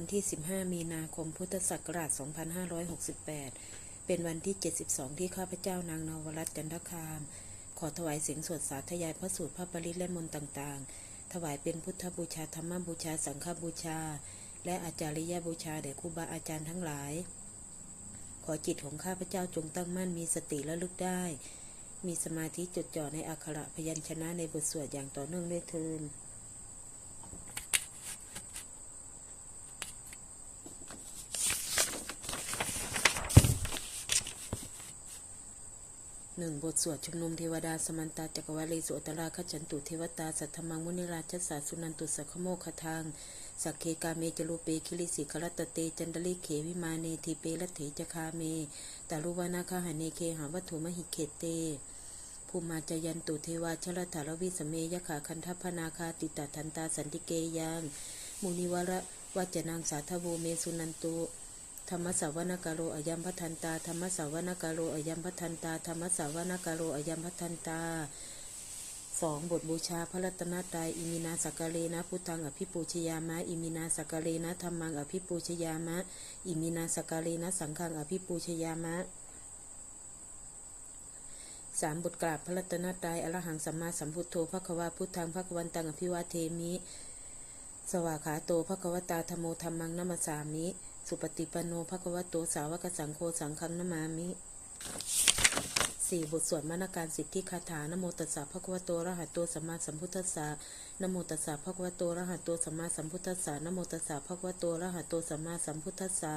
วันที่ 15 มีนาคม พุทธศักราช 2568 เป็นวันที่ 72 ที่ข้าพเจ้านางนวรัตน์จันทคาม ขอถวายเสียงสวดสาธยายพระสูตรพระปริตและมนต์ต่างๆ ถวายเป็นพุทธบูชาธรรมบูชาสังฆบูชา และอาจาริยบูชาแด่ครูบาอาจารย์ทั้งหลาย ขอจิตของข้าพเจ้าจงตั้งมั่นมีสติและลึกได้ มีสมาธิจดจ่อในอักขระพยัญชนะในบทสวดอย่างต่อเนื่องด้วยเทิน หนึ่งบทสวดชุมนุมเทวดาสมันตาจักรวาลีสุอัตราขจันตุเทวตาสัทธมังมุนิราชสาสุนันตุสัคโมคทางสักเคกาเมจรูเปคิริสิครัตเตจันดลิเขวิมาเนทีเปรัตเถจคาเมตารุวานาคาหาเนเคหาวัตถุมหิเคเตภูมาจยันตุเทวาชลถารวิสเมยขาคันทัพพนาคาติตาทันตาสันติเกยังมุนิวระวัจนางสาธโวเมสุนันตุ ธรรมสาวนกาโรอยัมพัทันตาธรรมสาวนกาโรอยัมพัทันตาธรรมสาวนกาโรอยัมพัทันตาสองบทบูชาพระรัตนตรัยอิมินาสักกะเลนะพุทธังอภิปูชยามะอิมินาสักกะเลนะธรรมังอภิปูชยามะอิมินาสักกะเลนะสังฆังอภิปูชยามะสามบทกราบพระรัตนตรัยอรหังสัมมาสัมพุทโธพระควาพุทธังพระกวันตังอภิวาเทมิ สวากขาโตภควตาธโมธรรมังนัมสามิ สุปฏิปันโนภควโตสาวกสังโฆสังฆังนามามิสี่บทสวดมนการสิทธิคาถานโมตัสสะภควโตอะระหะโตสัมมาสัมพุทธัสสะนโมตัสสะภควโตอะระหะโตสัมมาสัมพุทธัสสะนโมตัสสะภควโตอะระหะโตสัมมาสัมพุทธัสสะ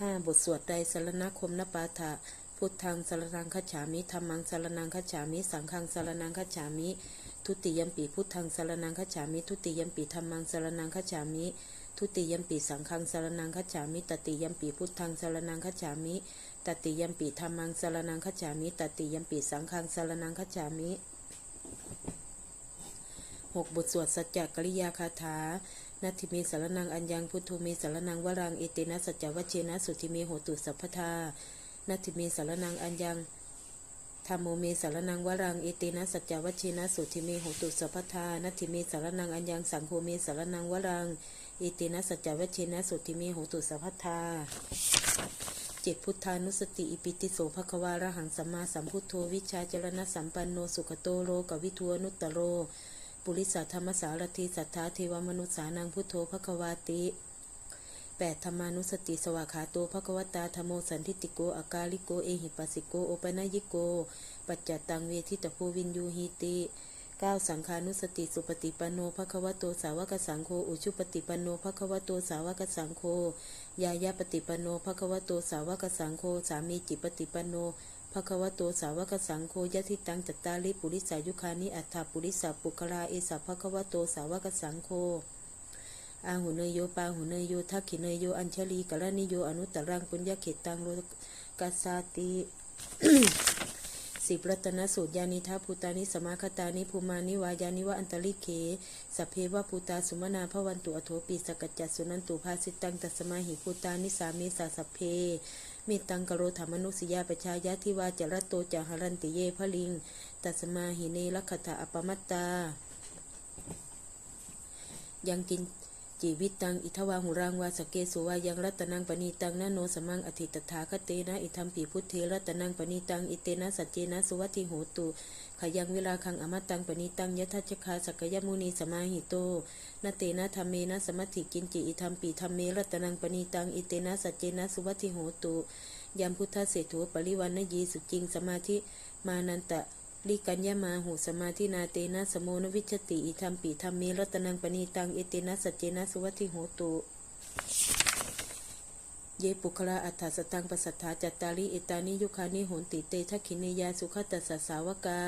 ห้าบทสวดใดสรณคมนปาฐะพุทธังสรนังคัจามิธรรมังสรนังคัจามิ สังฆังสรนังคัจามิ ทุติยมปีพุทธังสารนังคัจฉามิ ทุติยมปีธรรมังสารนังคัจฉามิ ทุติยมปีสังฆังสารนังคัจฉามิ ตติยมปีพุทธังสารนังคัจฉามิ ตติยมปีธรรมังสารนังคัจฉามิ ตติยมปีสังฆังสารนังคัจฉามิหกบทสวดสัจจกริยาคาถานาทิเมสารนังอัญญังพุทโธเมสารนังวรังเอเตนะสัจจวัชเชนะสุทิเมโหตุสัพพทานาทิเมสารนังอัญญัง ธรรมโมเมสารนังวรังเอเตนะสัจจวัชเชนะสุทิเมโหตุสัพทานัติเมสารนังอัญญังสังโฆเมสารนังวรังเอเตนะสัจจวัชเชนะสุทิเมโหตุสัพทาเจ็ดพุทธานุสติอิปิติโสภควาระหังสัมมาสัมพุทโธวิชาจรณะสัมปันโนสุขโตโลกวิทัวนุตตโร ปุริสัทธรรมสารทีสัทธาเทวมนุษสานังพุทโธภควาติ แปดธรรมานุสติสวากขาโตภควตาธรรมโมสันทิติโกอากาลิโกเอหิปัสสิโกโอปนัยิโก ปัจจตังเวทิตโพวินยูหิติเก้าสังขานุสติสุปฏิปันโนภควโตสาวกสังโฆอุชุปฏิปันโนภควโตสาวกสังโฆยายาปฏิปันโนภควโตสาวกสังโฆสามีจิปฏิปันโนภควโตสาวกสังโฆยะทิตังจัตตาลิปุริสายุคานิอัฏฐปุริสาปุคลาเอสะภควโตสาวกสังโฆ อาหุเนยโยปาหุเนยโยทักขิเนยโยอัญชลีกะละนิโยอนุตตรังปุญญาเขตตังโลกัสสาติสิบรัตนสูตรยานิทาภูตานิสมาคตานิภูมานิวายานิวะอันตริเคสเพวะภูตาสุมนาภวันตุอโถปีสกัจจสุนันตุภาสิตังตัสมาหิภูตานิสามิสาสเพมตตังกโรธรรมนุสยาปชายาทิวาจรตโตจาหรันติเยพลิง ตัสมาหิเนลักขถาอปมัตตา ยังกิน จีวิตตัง อิทวาหุรังวาสเกสุวายังรัตนังปณีตังนโนสมังอธิตถาคเตนะอิทัมปีพุทเทรัตนังปณีตัง อิเตนะสัจเจนะสุวัติโหตุขยังเวลาคังอมตังปณีตังยทัชคาสกยมุนีสมาหิโตนาเตนะธรรมเมนะสมัติกินจิอิทัมปีธรรมเมรัตนังปณีตัง อิเตนะสัจเจนะสุวัติโหตุยามพุทธเศรษฐูปริวันนยีสุจริงสมาธิมานันตะ ลิกัญญามาหูสมาธินาเตนะสโมนวิชติอิทัมปีธรรมเมรัตนังปณีตังเอเตนะสัจเจนะสุวัติโหตุเยปุคลาอัฏฐสตังปสัทธาจัตตาริเอตานิยุคานิโหนติเตทักขิเนยาสุขตัสสะสาวกา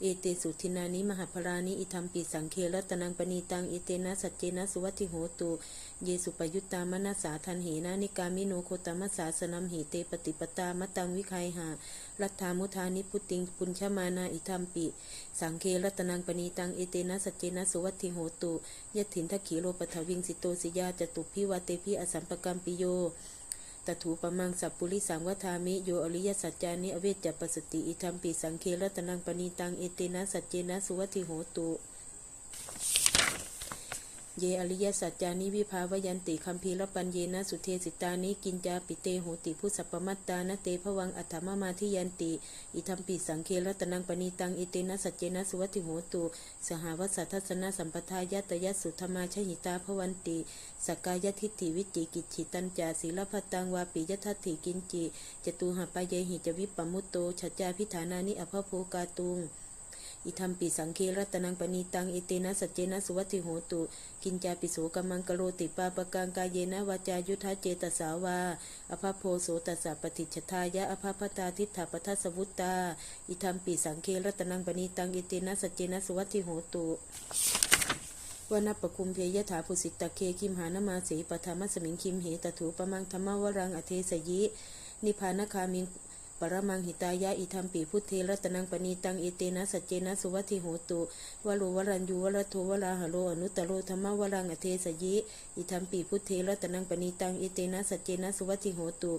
เอเตสุทินานิมหาพรานิอิทัมปีสังเครัตนังปณีตังเอเตนะสัจเจนะสุวัติโหตุเยสุปยุตตามนัสสาทันเหนานิกามิโนโคตมัสสาสนัมหิเตปฏิปตามตังวิคัยหา รัฐามุทานิพุติงปุญชมานาอิธรรมปิ สังเครัตนังปณีตังเอเตนะสัจเจนะสุวัติโหตุยะถินทักขีโลปทวิงสิโตสิยาจตุพิวาเตพิอสัมปกรรมปิโยตถูปมังสัพปุริสังวทามิโยอริยสัจจานิอเวจจปสติอิธรรมปิสังเครัตนังปณีตังเอเตนะสัจเจนะสุวัติโหตุ เยอริยสัจจานิวิภาวยันติคัมภีรปัญเยนะสุเทสิตานิกินจาปิเตโหติผู้สัพพมัตตานเตภวังอัฏฐมมาทิยันติ อิทัมปิสังเครัตนังปณีตังอิเตนะสัจเจนะสุวัติโหตุสหวัสสัทสนะสัมปทายตยัสสุธรรมาชหิตาภวันติสกายทิฏฐิวิจิกิจฉิตัญจาศีลพัตังวาปิยทัตถิกินจิจตุหปายหิจวิปปมุตโตชัจจาพิฐานานิอภโภกาตุง อิทัมปิสังเครัตนังปณีตังเอเตนะสัจเจนะสุวัติโหตุ กินจาปิโสกัมังกโรติปาปกังกายเยนะวาจายุทธาเจตสาวา อภพโพโสตัสสะปฏิชทายะอภพตาทิฏฐปทัสสวุตตา อิทัมปิสังเครัตนังปณีตังเอเตนะสัจเจนะสุวัติโหตุวนัปปคุมเพยถาภุสิตตะเคคิมหานมาสีปธรรมสมิงคิมเหตถูปมังธรรมวรังอเทสยิ นิพพานคามิง ปรมังหิตายะอิทัมปีพุทเทรัตนังปณีตังเอเตนะสัจเจนะสุวัติโหตุวโรวรัญยูวรโทวราหโรอนุตตโรธรรมวรังอเทสยิอิทัมปีพุทเทรัตนังปณีตังเอเตนะสัจเจนะสุวัติโหตุ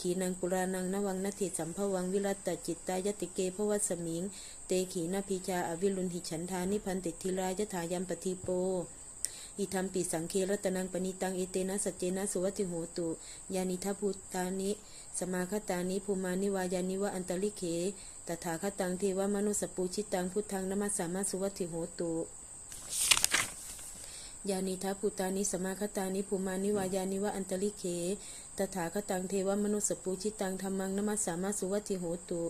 ขีนังปุรานังนวังนทิสัมภวังวิรัตตจิตตายติเกภวัสมิง เตขีนาพิจาอวิรุณหิฉันทานิพันติทิรายถายัมปฏิโปอิทัมปิสังเครัตนังปณิตังเอเตนะสัจเจนะสุวัติโหตุ ยานิทัพุตานิ สมาคตานิภูมานิวายานิวะอันตริเขตถาคตังเทวมนุสปูชิตังพุทธังนมัสสามาสุวัติโหตุยานิทัพุตานิสมาคตานิภูมานิวายานิวะอันตริเขตถาคตังเทวมนุสปูชิตังธรรมังนมัสสามาสุวัติโหตุ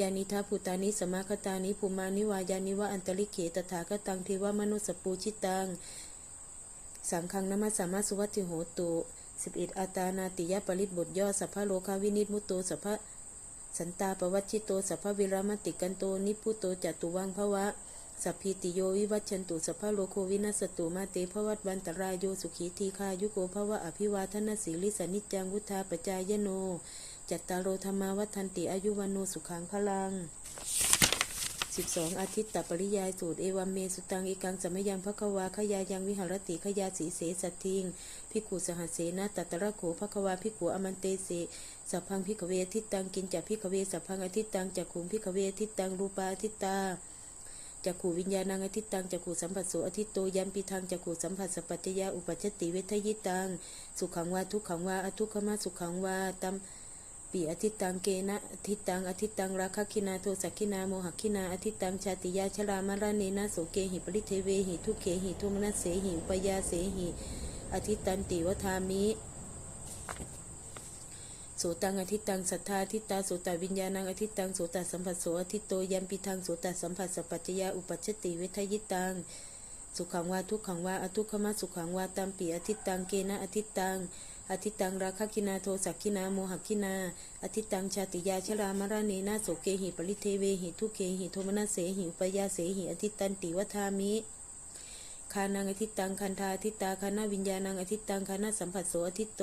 ยานิทัพุตานิสมาคตานิภูมานิวายานิวะอันตริเขตถาคตังเทวมนุสสปูชิตังสังฆังนมัสสามาสุวัติโหตุ สิบเอ็ดอาตานาติยปริตบทย่อสัพพะโลคาวินิจมุตโตสัพพะสันตาปวัชิโตสัพพะวิรามติกันโตนิพุตโตจัตุวังภวะสัพพิติโยวิวัชชันตุสัพพะโลโควินัสตุมาเตภวัตวันตรายโยสุขีทีคายุโกภวะอภิวาทนาสีลิสนิจจังวุธาปจายโน จัตตารโรธรรมาวัฏันติอายุวันโนสุขังพลัง 12 อาทิตตปริยายสูตร เอวัมเมสุตังอีกังสมยังพระควาขยายังวิหารติขยาสีเสสัตทิงพิกุสหัสเสนะตัตระโขพระควาพิกุอมันเตเสสัพพังพิกเวทิตังกินจักพิกเวสัพพังอาทิตังจักขุมพิกเวทิตังรูปาอทิตาจักขูวิญญาณังอทิตังจักขูสัมผัสโสอทิตโตยัมปิทังจักขูสัมผัสสปัจจยาอุปัจจติเวทยิตัง สุขังวาทุกขังวาอทุกขมาสุขังวาตัม ปีอธิตังเกนะอธิตังอธิตังราคะคินาโทสักคินาโมหคินาอธิตังชาติยาชรามารเนนะโสเกหิปริเทเวหิทุเขหิทุมนัสเสหิอุปยาเสหิอธิตันติวทามิโสตังอธิตังสัทธาอธิตาโสตวิญญาณังอธิตังโสตสัมผัสโสอธิโตยัมปิทังโสตสัมผัสสปัจจยาอุปัชติเวทยิตังสุขังวาทุกขังวาอทุกขมาสุขังวาตัมปีอธิตังเกนะอธิตัง อธิตังราคะคินาโทสักคินาโมหคินา อธิตังชาติยาชรามารเนนาโสเกหิปริเทเวหิทุเกหิโทมนาเสหิอุปยาเสหิอธิตันติวทามิคานังอธิตังคันธาอธิตาคานาวิญญาณังอธิตังคานาสัมผัสโสอธิโต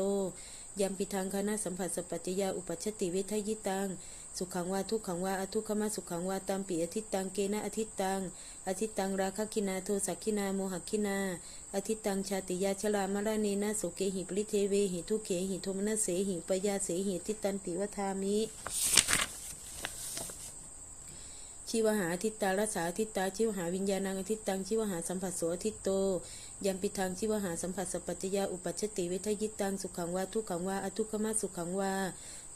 ยัมปิทังคณะสัมผัสสปัจจยาอุปัชติเวทยิตัง สุขังวาทุกขังวาอทุกขมาสุขังวาตามปีอธิตังเกนะอธิตัง อธิตังราคะคินาโทสักคินาโมหคินา อธิตังชาติยาชรามรเนนะโสเกหิปริเทเวหิทุเขหิโทมนัสเสหิปยาเสหิทิตันติวทามิ ชิวหาทิตตารัสาทิตตาชิวหาวิญญาณังอทิตตังชิวหาสัมผัสโสอทิตโตยัมปิทังชิวหาสัมผัสสปัจจยาอุปัชติเวทยิตังสุขังวาทุขังวาอทุกขมาสุขังวา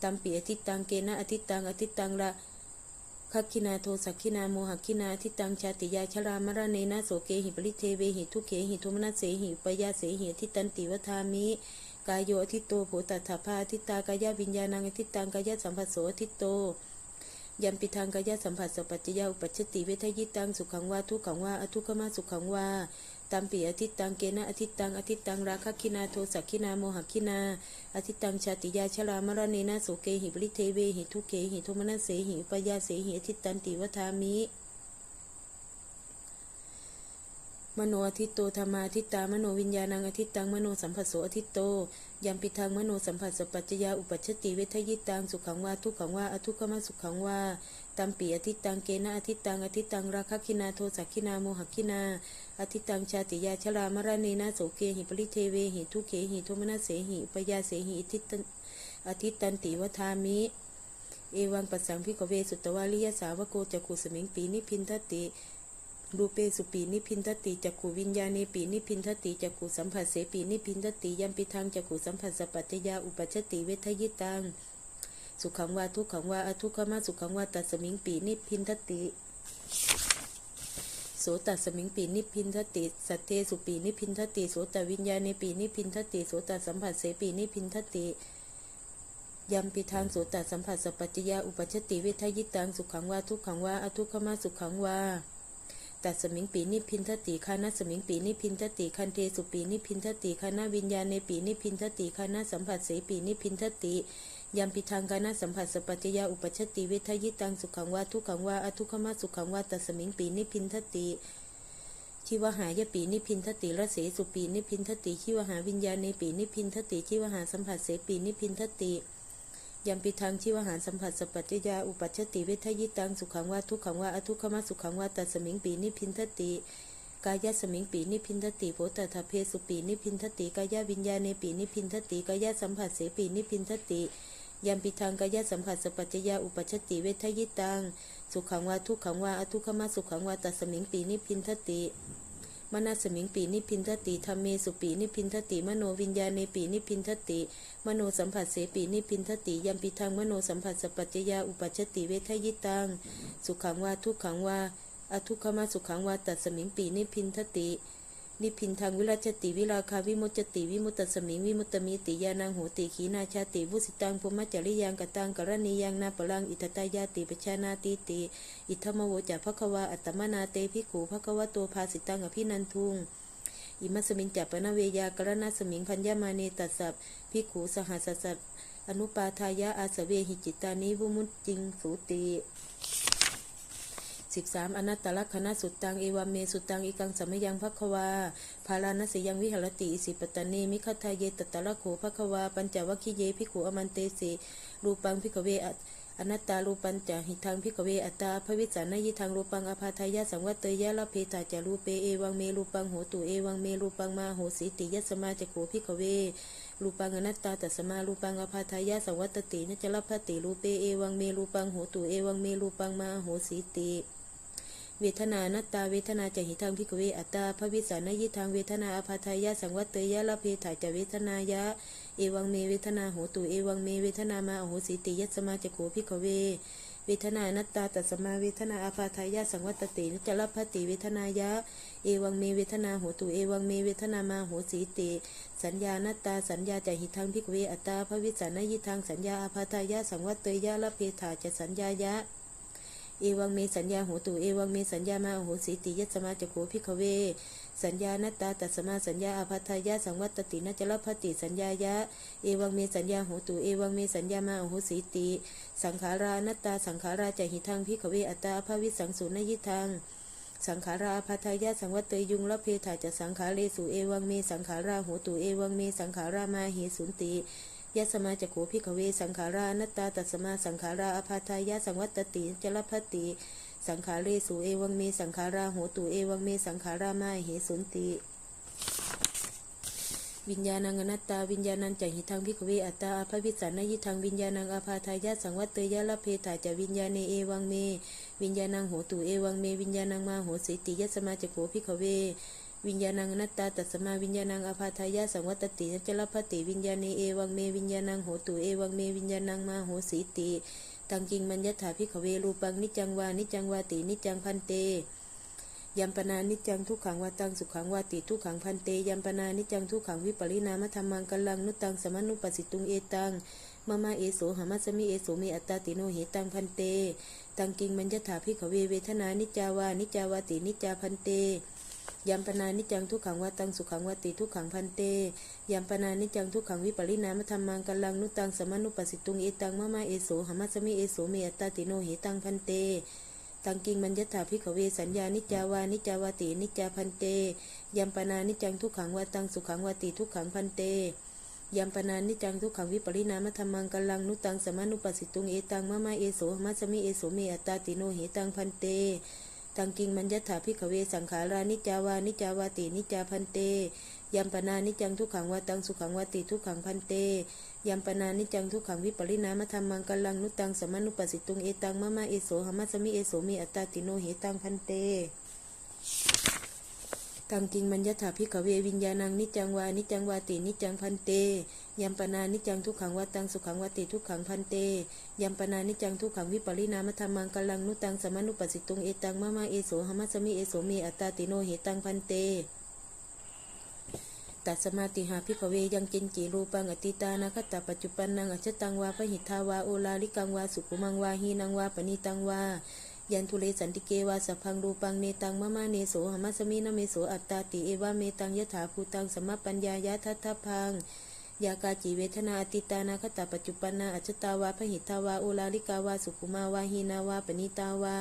ตัมปีอทิตังเกนะอทิตังอทิตังละคักคินาโทสักคินาโมหักคินาทิตังชาติยาชรามรเนนะโสเกหิปริเทเวหิทุเขหิโทมนัสเสหิปยาเสหิทิตันติวทามิกายโยอทิตโตโผตัฏฐาภาทิตตากายวิญญาณังอทิตังกายสัมผัสโสอทิตโต ยัมปิทางกายสัมผัสสปัจจยาอุปัชติเวทยิตังสุขังวาทุกขังวาอทุกขมาสุขังวาตามปีอทิตังเกนะอทิตังอทิตังราคะคินาโทสักคินาโมหคินาอทิตังชาติยาชรามรณีนะโสเกหิบริเทเวหิทุเกหิโทมนัสเสหิอุปยาเสหิอทิตันติวทามิ มโนอทิตโตธรรมาทิตตามโนวิญญาณังอทิตตังมโนสัมผัสโสอทิตโตยัมปิทังมโนสัมผัสสปัจจยาอุปัชติเวทยิตังสุขังวาทุกขังวาอทุกขมสุขังวาตัมปีอทิตังเกนะอทิตังอทิตังราคคินาโทสักคินาโมหคินาอทิตังชาติยาชรามรเนนะโสเกหิปริเทเวหิทุเขหิโทมนัสเสหิปยาเสหิอทิตันอทิตันติวทามิเอวังปัสสังพิกเวสุตตวาลิยสาวโกจักขุสมิงปีนิพินทติ รูเปสุปีนิพินทติจักขูวิญญาเนปีนิพินทติจักขูสัมผัสเสปีนิพินทติยัมปิทังจักขูสัมผัสสปัจจยาอุปัชติเวทยิตังสุขังวาทุกขังวาอทุกขมาสุขังวาตัสสมิงปีนิพินทติโสตัสมิงปีนิพินทติสัตเทสุปีนิพินทติโสตวิญญาเนปีนิพินทติโสตสัมผัสเสปีนิพินทติยัมปิทางโสตสัมผัสสปัจจยาอุปัชชติเวทยิตังสุขังวาทุกขังวาอทุกขมาสุขังวา ตัดสมิงปีนิพินทติคานาสมิงปีนิพินทติคันเทสุปีนิพินทติคานาวิญญาณในปีนิพินทติคานาสัมผัสเสปีนิพินทติยัมปิทางคานาสัมผัสสปัจจยาอุปชติเวทยิตังสุขังวาทุขังวาอทุขมาสุขังวาตัดสมิงปีนิพินทติชิวหายปีนิพินทติระเสสุปีนิพินทติชิวหาวิญญาณในปีนิพินทติชิวหาสัมผัสเสปีนิพินทติ ยัมปิทางชิวหารสัมผัสสปัจจยาอุปัชติเวทยิตังสุขังวาทุกขังวาอทุกขมาสุขังวาตัสมิงปีนิพินทติกายสมิงปีนิพินทติโพตถเพสุปีนิพินทติกายวิญญาณในปีนิพินทติกายสัมผัสเสปีนิพินทติยัมปิทางกายสัมผัสสปัจจยาอุปัชติเวทยิตังสุขังวาทุกขังวาอทุกขมาสุขังวาตัสมิงปีนิพินทติ มนัสมิงปีนิพินทติธรรมเมสุปีนิพินทติ มโนวิญญาณในปีนิพินทติ มโนสัมผัสเสปีนิพินทติยัมปิทังมโนสัมผัสสปัจจยาอุปัชชติเวทยิตัง สุขังวาทุกขังวาอทุกขมาสุขังวาตัดสมิงปีนิพินทติ นิพินทางวิราชติวิราคาวิมุตติวิมุตตสมิงวิมุตตมิติยานังโหติขีนาชาติวุสิตังพมจริยังกตังกรณียังนาปลังอิทตายาติปชานาติติอิทธมโวจะภควาอัตตมนาเตภิกขูภควโตภาสิตังอภินันทุงอิมัสมิงจัปปนเวยากรณสมิงพัญญามาเนตัสสัพภิกขูสหัสสัตอนุปาทายะอาสเวหิจิตานิวุมุตจิงสูติ สิบสามอนัตตลักษณะสุตตังเอวามเมสุตตังอีกังสัมยังภควาภาลานัสยังวิหรติอิสิปตตเนมิคัทาเยตตะละโขภควาปัญจวัคคิเยภิกขุอมันเตสิรูปังภิกขเวอะอนัตตารูปัญจหิทังภิกขเวอัตตาภวิสานยิทังรูปังอภาทายะสังวัตเตยะละเพตาจารูเปเอวังเมรูปังโหตุเอวังเมรูปังมาโหสีติยัสมาจโขภิกขเวรูปังอนัตตาตัสมารูปังอภาทายะสังวัตตินจลพตติรูเปเอวังเมรูปังโหตุเอวังเมรูปังมาโหสีติ เวทนานัตตาเวทนาจะหิทังพิกเวอัตตาภวิสานยิทังเวทนาอภาทายะสังวัตเตยะละเพถาจะเวทนายะ เอวังเมเวทนาโหตุเอวังเมเวทนามาโหสิติยัสมาจะโขพิกเว เวทนานัตตาตัสมาเวทนาอภาทายะสังวัตตินจลพัตติเวทนายะ เอวังเมเวทนาโหตุเอวังเมเวทนามาโหสีติสัญญานัตตาสัญญาจะหิทังพิกเวอัตตาภวิสานยิทังสัญญาอภาทายะสังวัตเตยะละเพถาจะสัญญายะ เอวังเมสัญญาโหตุเอวังเมสัญญามาโหสิติยัสมาจะโขพิกเว สัญญานัตตาตัสมาสัญญาอภัทายะสังวัตตินัจลพติสัญญายะเอวังเมสัญญาโหตุเอวังเมสัญญามาโหสิติ สังขารานัตตาสังขาราจหิทังพิกเวอัตตาภวิสังสุนยิทังสังขาราภัทายะสังวัตเตยุงละเพถาจะสังขาเรสุเอวังเมสังขาราโหตุเอวังเมสังขารามาหิสุนติ ยัสมาจะโขพิกเวสังขารานัตตาตัสมาสังขาราอภัทายะสังวัตติจลพติ สังขาเรสุเอวังเมสังขาราโหตุเอวังเมสังขารามาเหสุนติวิญญาณังอนัตตาวิญญาณังจะหิทังพิกเวอัตตาอภวิสานยิทังวิญญาณังอาภาทายะสังวัตเตยะละเพถาจะวิญญาณเอวังเม วิญญาณังโหตุเอวังเม วิญญาณังมาโหสิติยัสมาจะโขพิกเว วิญญาณังอนัตตาตัสมาวิญญาณังอาภาทายะสังวัตติจลพัติวิญญาณีเอวังเมวิญญาณังโหตุเอวังเมวิญญาณังมาโหสิติตังกิงมัญญถาพิกเวรูปังนิจังวานิจังวาตินิจังพันเตยัมปนานิจังทุกขังวาตังสุขังวาติทุกขังพันเตยัมปนานิจังทุกขังวิปริณามธรรมังกัลังนุตังสมนุปสิตุงเอตังมะมาเอโสหามัสมิเอโสเมอัตตาติโนเหตังพันเต ตังกิงมัญญถาพิกเวเวทนานิจาวานิจาวาตินิจาพันเต ยัมปนานิจังทุกขังวาตังสุขังวาติทุกขังพันเตยัมปนานิจังทุกขังวิปริณามธรรมังกัลลังนุตังสมนุปัสสิตุงเอตังมะมาเอโสหามัสมิเอโสเมอัตตาติโนเหตังพันเตตังกิงมัญญถาพิกเวสัญญานิจาวานิจาวาตินิจาพันเตยัมปนานิจังทุกขังวาตังสุขังวาติทุกขังพันเตยัมปนานิจังทุกขังวิปริณามธรรมังกัลลังนุตังสมานุปัสสิตุงเอตังมะมาเอโสหมัสมิเอโสเมอัตตาติโนเหตังพันเต ตังกิงมัญญถาพิกเวสังขารานิจาวานิจาวาตินิจาพันเตยัมปนานิจังทุกขังวาตังสุขังวาติทุกขังพันเตยัมปนานิจังทุกขังวิปริณามธรรมังกัลลังนุตังสมานุปัสสิตุงเอตังมะมะเอโสหมัสมิเอโสมีอัตตาติโนเหตังพันเต ตังกิงมัญญถาพิกเววิญญาณังนิจังวานิจังวาตินิจังพันเตยัมปนานิจังทุกขังวัตังสุขังวติทุกขังพันเตยัมปนานิจังทุกขังวิปริณามธรรมังกัลังนุตังสมานุปัสสิตุงเอตังมะมาเอโสหมัสมิเอโสเมอัตตาติโนเหตังพันเตตัสมาติหาพิกเวยังจินจีรูปังอติตานาคตาปัจจุปันนังอชตังวาพหิทธาวาโอลาลิกังวาสุขุมังวาหีนังวาปณิตังวา ยันทุเลสันติเกวาสพังรูปังเนตังมะมาเนโสหมัสมินะเมโสอัตตาติเอวาเมตังยถาภูตังสมปัญญายะทัตถพังยากาจีเวทนาอติตานาคตาปัจจุปนาอชตาวาพหิทธาวาโอลาลิกาวาสุขุมาวาหีนาวาปณิตาวา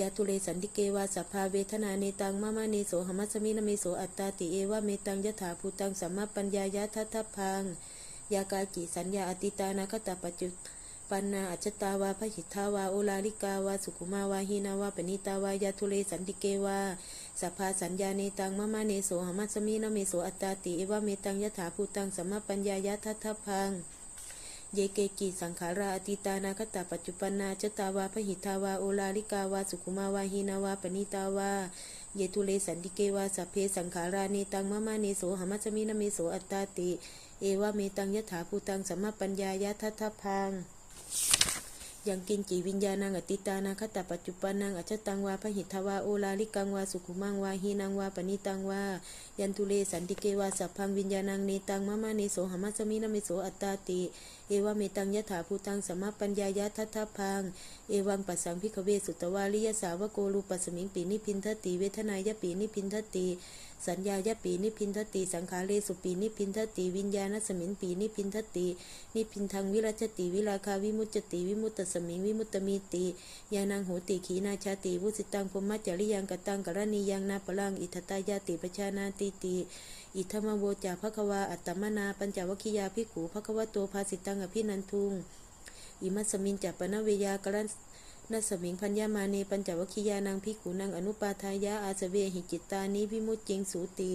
ยาทุเลสันติเกวาสัพาเวทนาเนตังมะมาเนโสหมัสมินะเมโสอัตตาติเอวาเมตังยถาภูตังสัมมาปัญญายะทัตถพังยากาจิสัญญาอติตานาคตาปัจจุ ปันนาอัจตาวาพหิทธาวาโอลาลิกาวาสุขุมาวาหีนาวาปณิตาวายาทุเลสันติเกวาสัพพาสัญญาเนตังมะมาเนโสหมัสมินเมโสอัตตาติเอวาเมตังยถาภูตังสัมมาปัญญายะทัตถพังเยเกกิสังขาราอติตานาคตาปัจจุปันนาจตาวาพหิทาวาโอลาลิกาวาสุขุมาวาหีนาวาปณิตาวาเยทุเลสันติเกวาสัพเพสังขาราเนตังมะมาเนโสหมัสมินเมโสอัตตาติ เอวาเมตังยถาภูตังสัมมาปัญญายะทัตถพัง ยังกินจีวิญญาณังอติตานังคตาปัจจุปันังอัจตังวาพหิทวาโอลาลิกังวาสุขุมังวาหีนังวาปณิตังวายันทุเลสันติเกวาสัพพังวิญญาณังเนตังมะมาเนโสหมัสสมินะเมโสอัตตาติเอวาเมตังยถาภูตังสัมมาปัญญายะทัตถพัง เอวังปัสสังพิกเวสุตวาลิยสาวโกรูปัสมิงปีนิพินทติ เวทนายปีนิพินทติสัญญายปีนิพินทติ สังขารเลสุปีนิพินทติ วิญญาณสมิงปีนิพินทติ นิพินทังวิรัชติวิราคาวิมุจติวิมุตตสมิงวิมุตตมีติยานังโหติขีนาชาติวุสิตังพมมัจจริยังกตังกรณียังนาปลังอิทตายาติปชานาติติ อิทมโวจาภควาอัตตมนาปัญจวัคคียาภิกขุภควโตภาสิตังอภินันทุง อิมัสมินจัปปนเวยากรันนัสมิงพัญญามาเนปัญจวัคคียานางพิขูนางอนุปาทายะอาสเวหิจิตตานิวิมุตจิงสูติ